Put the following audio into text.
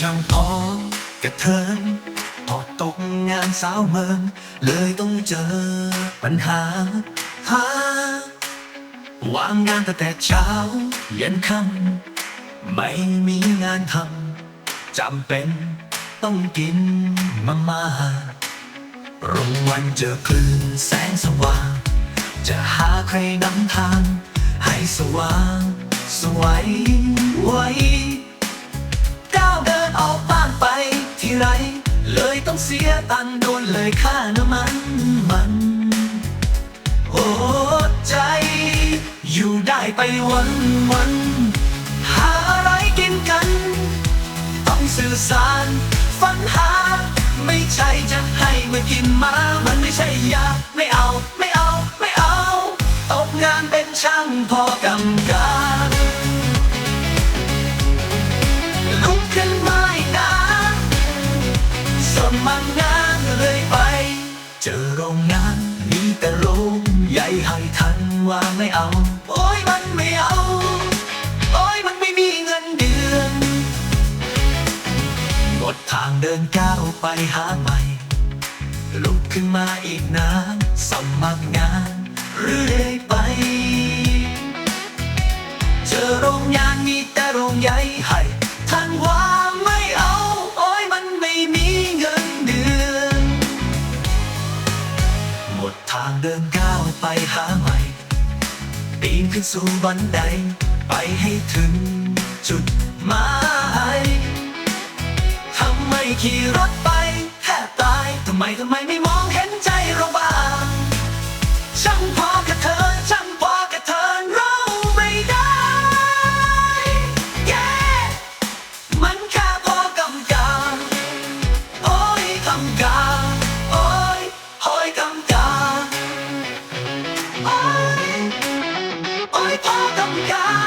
ช่างพอกระเทินพอตกงานสาวเมืองเลยต้องเจอปัญหาหาวางงานตั้งแต่เช้าเยันค่ำไม่มีงานทำจำเป็นต้องกินมาม่าโรงวันเจอคลื่นแสงสว่าง จะหาใครนำทาง ให้สว่าง สวยไว้ ต้องเสียตังโดนเลยค่าน้ำมันมันโอ้ใจ อยู่ได้ไปวันวันหาอะไรกินกัน ต้องสื่อสารฝันหา ไม่ใช่จะให้มากินมามันไม่ใช่ยาไม่เอา ไม่เอา ไม่เอา ตกงานเป็นช่างพอกำกา จอโรงงานมีแต่โรงใหญ่ให้ทันว่าไม่เอา โอ้ยมันไม่เอา โอ้ยมันไม่มีเงินเดือนกดทางเดินก้าวไปหาใหม่ ลุกขึ้นมาอีกนานสมัครงานเรื่อยไป เจอโรงงานมีแต่โรงใหญ่ให้ท่านว่า ริ่มก้าวไปหาใหม่ ปีนขึ้นสู่บันได ไปให้ถึงจุดหมายทำไมขี่รถไปแทบตายทำไมทำไมไม่มองเห็น all of God.